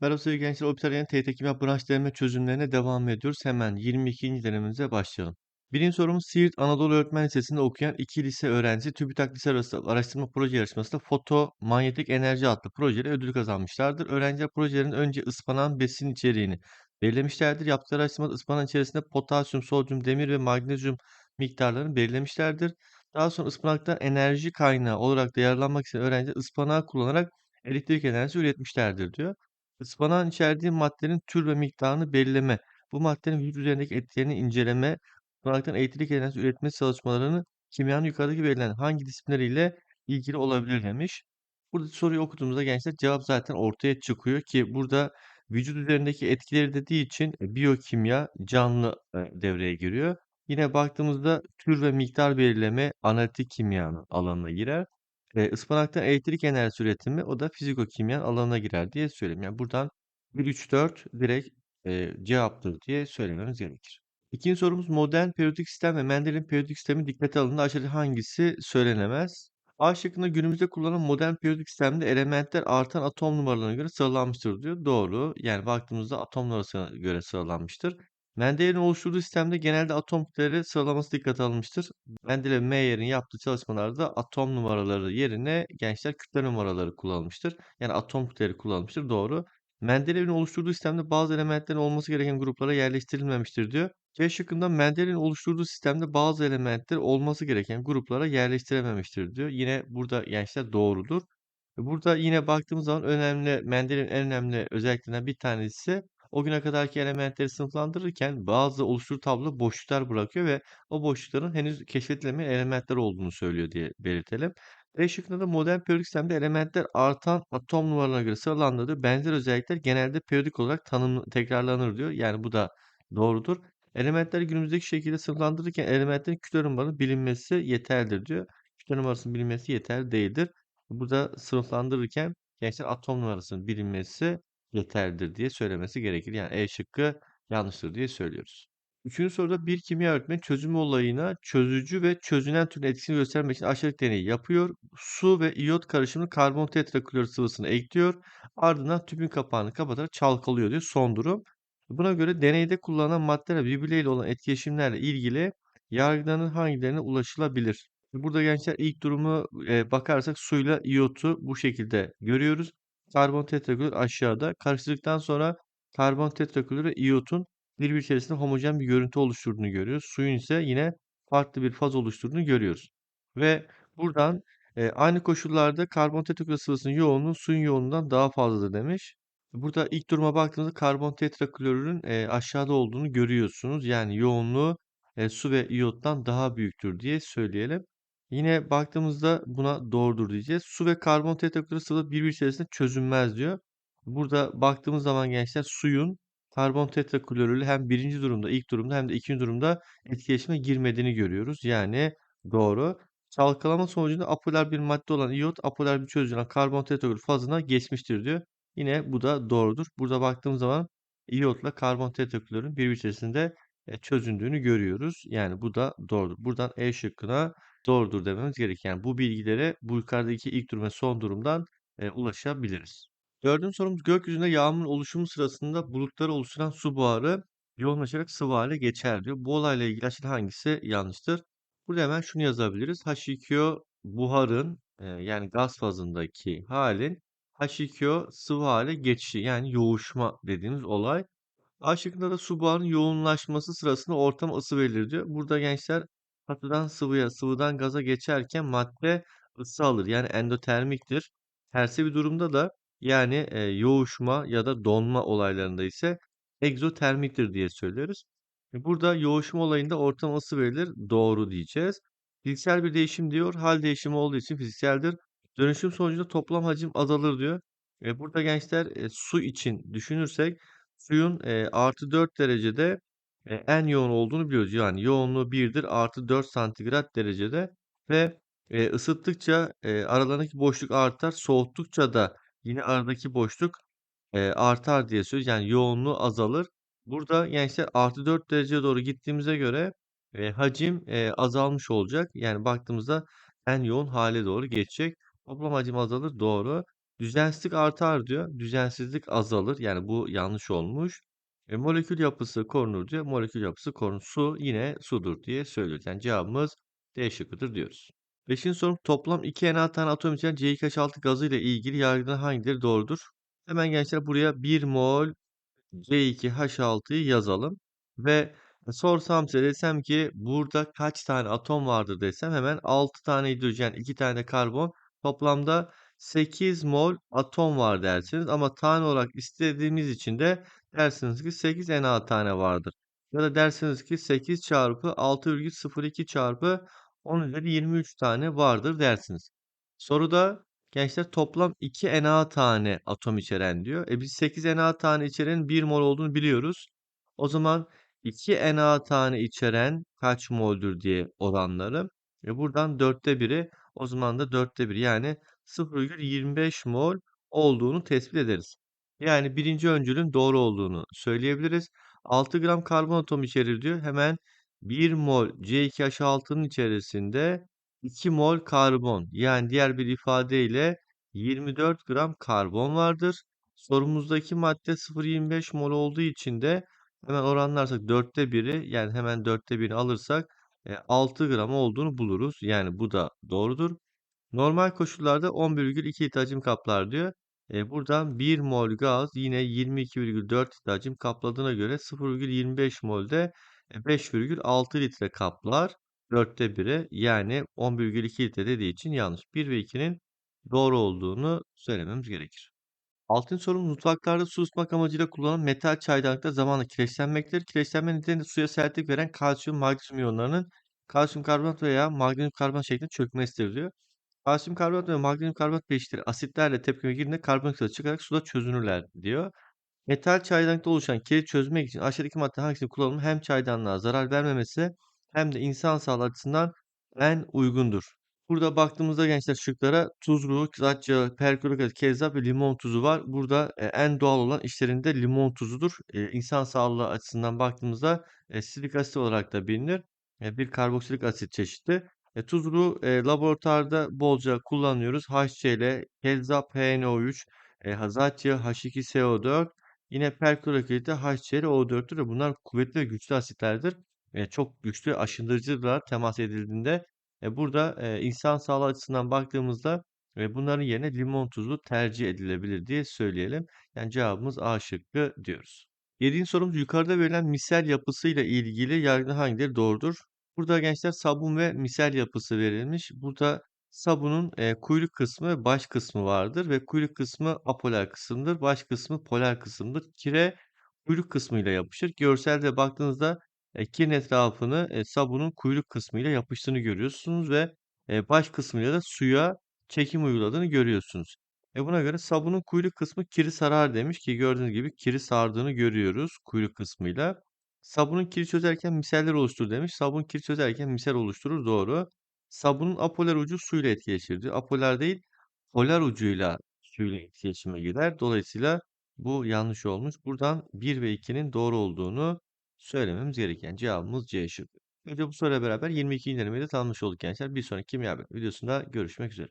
Merhaba sevgili gençler. Optarian TYT Kimya branş deneme çözümlerine devam ediyoruz. Hemen 22. denememize başlayalım. Birinci sorumuz Siirt Anadolu Öğretmen Lisesi'nde okuyan iki lise öğrencisi TÜBİTAK Lise Arası Araştırma Proje Yarışması'nda foto manyetik enerji adlı projeyle ödül kazanmışlardır. Öğrenciler projelerin önce ıspanağın besin içeriğini belirlemişlerdir. Yaptıkları araştırmada ıspanağın içerisinde potasyum, sodyum, demir ve magnezyum miktarlarını belirlemişlerdir. Daha sonra ıspanaktan enerji kaynağı olarak da yararlanmak için öğrenciler ıspanağı kullanarak elektrik enerjisi üretmişlerdir diyor. Ispanağın içerdiği maddelerin tür ve miktarını belirleme, bu maddenin vücut üzerindeki etkilerini inceleme, ıspanaktan elektrik enerjisi üretme çalışmalarını kimyanın yukarıdaki verilen hangi disiplinleriyle ilgili olabilir demiş. Burada soruyu okuduğumuzda gençler cevap zaten ortaya çıkıyor ki burada vücut üzerindeki etkileri dediği için e, biyokimya canlı e, devreye giriyor. Yine baktığımızda tür ve miktar belirleme analitik kimyanın alanına girer. Eee, ıspanaktan elektrik enerjisi üretimi o da fizikokimya alanına girer diye söyleyeyim. Yani buradan 1, 3, 4 direkt, eee, cevaptır diye söylememiz gerekir. İkinci sorumuz modern periyodik sistem ve Mendel'in periyodik sistemi dikkate alındığında aşağıdaki hangisi söylenemez? A şıkkında günümüzde kullanılan modern periyodik sistemde elementler artan atom numaralarına göre sıralanmıştır diyor. Doğru. Yani baktığımızda atom numarasına göre sıralanmıştır. Mendel'in oluşturduğu sistemde genelde atom kütleleri sıralaması dikkate alınmıştır. Mendel ve Meyer'in yaptığı çalışmalarda atom numaraları yerine gençler kütle numaraları kullanılmıştır. Yani atom kütleleri kullanılmıştır. Doğru. Mendelev'in oluşturduğu sistemde bazı elementlerin olması gereken gruplara yerleştirilmemiştir diyor. C şıkkında Mendel'in oluşturduğu sistemde bazı elementler olması gereken gruplara yerleştirememiştir diyor. Yine burada gençler doğrudur. Burada yine baktığımız zaman önemli Mendel'in en önemli özelliklerinden bir tanesi o güne kadarki elementleri sınıflandırırken bazı oluşturduğu tablo boşluklar bırakıyor ve o boşlukların henüz keşfedilemeyen elementler olduğunu söylüyor diye belirtelim. E şıkkında da modern periyodik sistemde elementler artan atom numaralarına göre sıralandırılır. Benzer özellikler genelde periyodik olarak tanım tekrarlanır diyor. Yani bu da doğrudur. Elementleri günümüzdeki şekilde sınıflandırırken elementlerin kütle numarasının bilinmesi yeterlidir diyor. Kütle numarasının bilinmesi yeterli değildir. Burada sınıflandırırken gençler atom numarasının bilinmesi yeterlidir diye söylemesi gerekir. Yani E şıkkı yanlıştır diye söylüyoruz. Üçüncü soruda bir kimya öğretmeni çözüm olayına çözücü ve çözünen türün etkisini göstermek için aşağıdaki deneyi yapıyor. Su ve iyot karışımını karbon tetraklor sıvısına ekliyor. Ardından tüpün kapağını kapatarak çalkalıyor diyor. Son durum. Buna göre deneyde kullanılan maddeler birbirleriyle olan etkileşimlerle ilgili yargıların hangilerine ulaşılabilir? Burada gençler ilk durumu e, bakarsak suyla iyotu bu şekilde görüyoruz. Karbon tetraklor aşağıda. Karıştırdıktan sonra karbon tetraklor ve iyotun birbiri içerisinde homojen bir görüntü oluşturduğunu görüyoruz. Suyun ise yine farklı bir faz oluşturduğunu görüyoruz. Ve buradan e, aynı koşullarda karbon tetraklor sıvısının yoğunluğu suyun yoğunluğundan daha fazladır demiş. Burada ilk duruma baktığımızda karbon tetraklorürün e, aşağıda olduğunu görüyorsunuz. Yani yoğunluğu e, su ve iyottan daha büyüktür diye söyleyelim. Yine baktığımızda buna doğrudur diyeceğiz. Su ve karbon tetraklorür sıvı birbiri içerisinde çözünmez diyor. Burada baktığımız zaman gençler suyun karbon tetraklorürle hem birinci durumda, ilk durumda hem de ikinci durumda etkileşime girmediğini görüyoruz. Yani doğru. Çalkalama sonucunda apolar bir madde olan iyot apolar bir çözücü karbon tetraklorür fazına geçmiştir diyor. Yine bu da doğrudur. Burada baktığımız zaman iyotla karbon tetraklorürün birbiri içerisinde e, çözündüğünü görüyoruz. Yani bu da doğrudur. Buradan E şıkkına doğrudur dememiz gerek. Yani bu bilgilere bu yukarıdaki ilk durum ve son durumdan e, ulaşabiliriz. Dördüncü sorumuz gökyüzünde yağmur oluşumu sırasında bulutları oluşturan su buharı yoğunlaşarak sıvı hale geçer diyor. Bu olayla ilgili aşağıda hangisi yanlıştır? Burada hemen şunu yazabiliriz. H2O buharın e, yani gaz fazındaki halin H2O sıvı hale geçişi yani yoğuşma dediğimiz olay. A da su buharının yoğunlaşması sırasında ortam ısı verilir diyor. Burada gençler katıdan sıvıya, sıvıdan gaza geçerken madde ısı alır. Yani endotermiktir. Tersi bir durumda da yani e, yoğuşma ya da donma olaylarında ise egzotermiktir diye söylüyoruz. E, Burada yoğuşma olayında ortam ısı verilir. Doğru diyeceğiz. Fiziksel bir değişim diyor. Hal değişimi olduğu için fizikseldir. Dönüşüm sonucunda toplam hacim azalır diyor. E, burada gençler e, su için düşünürsek suyun e, artı 4 derecede e, en yoğun olduğunu biliyoruz. Yani yoğunluğu 1'dir artı 4 santigrat derecede ve e, ısıttıkça e, aralarındaki boşluk artar. Soğuttukça da yine aradaki boşluk e, artar diye söylüyoruz. Yani yoğunluğu azalır. Burada gençler artı 4 dereceye doğru gittiğimize göre e, hacim e, azalmış olacak. Yani baktığımızda en yoğun hale doğru geçecek. Toplam hacim azalır. Doğru. Düzensizlik artar diyor. Düzensizlik azalır. Yani bu yanlış olmuş. E, molekül yapısı korunur diyor. Molekül yapısı korunur. Su yine sudur diye söylüyoruz. Yani cevabımız D şıkkıdır diyoruz. Beşinci sorum toplam 2 Na tane atom içeren C2H6 gazı ile ilgili yargılanan hangileri doğrudur? Hemen gençler buraya 1 mol C2H6'yı yazalım ve sorsam size desem ki burada kaç tane atom vardır desem hemen 6 tane hidrojen, 2 tane de karbon toplamda 8 mol atom var dersiniz ama tane olarak istediğimiz için de dersiniz ki 8 Na tane vardır. Ya da dersiniz ki 8 çarpı 6,02 çarpı 10 üzeri 23 tane vardır dersiniz. Soruda gençler toplam 2 Na tane atom içeren diyor. E biz 8 Na tane içeren 1 mol olduğunu biliyoruz. O zaman 2 Na tane içeren kaç moldür diye oranları. E buradan dörtte biri o zaman da dörtte bir yani 0,25 mol olduğunu tespit ederiz. Yani birinci öncülün doğru olduğunu söyleyebiliriz. 6 gram karbon atomu içerir diyor. Hemen 1 mol C2H6'nın içerisinde 2 mol karbon yani diğer bir ifadeyle 24 gram karbon vardır. Sorumuzdaki madde 0,25 mol olduğu için de hemen oranlarsak dörtte biri yani hemen dörtte birini alırsak e, 6 gram olduğunu buluruz. Yani bu da doğrudur. Normal koşullarda 11,2 litre hacim kaplar diyor. E, buradan 1 mol gaz yine 22,4 litre hacim kapladığına göre 0,25 molde 5,6 litre kaplar. Dörtte biri yani 11,2 litre dediği için yanlış. 1 ve 2'nin doğru olduğunu söylememiz gerekir. Altıncı sorumuz mutfaklarda su ısıtmak amacıyla kullanılan metal çaydanlıkta zamanla kireçlenmektedir. Kireçlenme nedeni de suya sertlik veren kalsiyum, magnezyum iyonlarının kalsiyum karbonat veya magnezyum karbonat şeklinde çökmesidir diyor. Kalsiyum karbonat ve magnezyum karbonat bileşikleri asitlerle tepkime girdiğinde karbondioksit çıkarak suda çözünürler diyor. Metal çaydanlıkta oluşan kirli çözmek için aşağıdaki madde hangisinin kullanımı hem çaydanlığa zarar vermemesi hem de insan sağlığı açısından en uygundur. Burada baktığımızda gençler şıklara tuzlu, kızartçı, perklorik asit, ve limon tuzu var. Burada e, en doğal olan işlerinde limon tuzudur. E, insan sağlığı açısından baktığımızda e, asit olarak da bilinir. E, bir karboksilik asit çeşidi. E, tuzlu e, laboratuvarda bolca kullanıyoruz. HCl, kezzap HNO3, e, hazatçı H2SO4, yine de HClO4'tür ve bunlar kuvvetli ve güçlü asitlerdir. E, çok güçlü aşındırıcılar temas edildiğinde e, burada e, insan sağlığı açısından baktığımızda e, bunların yerine limon tuzu tercih edilebilir diye söyleyelim. Yani cevabımız A şıkkı diyoruz. Yediğin sorumuz yukarıda verilen misel yapısıyla ilgili yargı hangileri doğrudur? Burada gençler sabun ve misel yapısı verilmiş. Burada sabunun e, kuyruk kısmı ve baş kısmı vardır ve kuyruk kısmı apolar kısımdır, baş kısmı polar kısımdır. Kire kuyruk kısmıyla yapışır. Görselde baktığınızda e, kirin etrafını e, sabunun kuyruk kısmıyla yapıştığını görüyorsunuz ve e, baş kısmıyla da suya çekim uyguladığını görüyorsunuz. E buna göre sabunun kuyruk kısmı kiri sarar demiş ki gördüğünüz gibi kiri sardığını görüyoruz kuyruk kısmıyla. Sabunun kiri çözerken miseller oluşturur demiş. Sabun kiri çözerken misel oluşturur doğru. Sabunun apolar ucu suyla etkileşir diyor. Apolar değil polar ucuyla suyla etkileşime girer. Dolayısıyla bu yanlış olmuş. Buradan 1 ve 2'nin doğru olduğunu söylememiz gereken cevabımız C şıkkı. Önce bu soruyla beraber 22. denemeyi de tanımış olduk gençler. Bir sonraki kimya videosunda görüşmek üzere.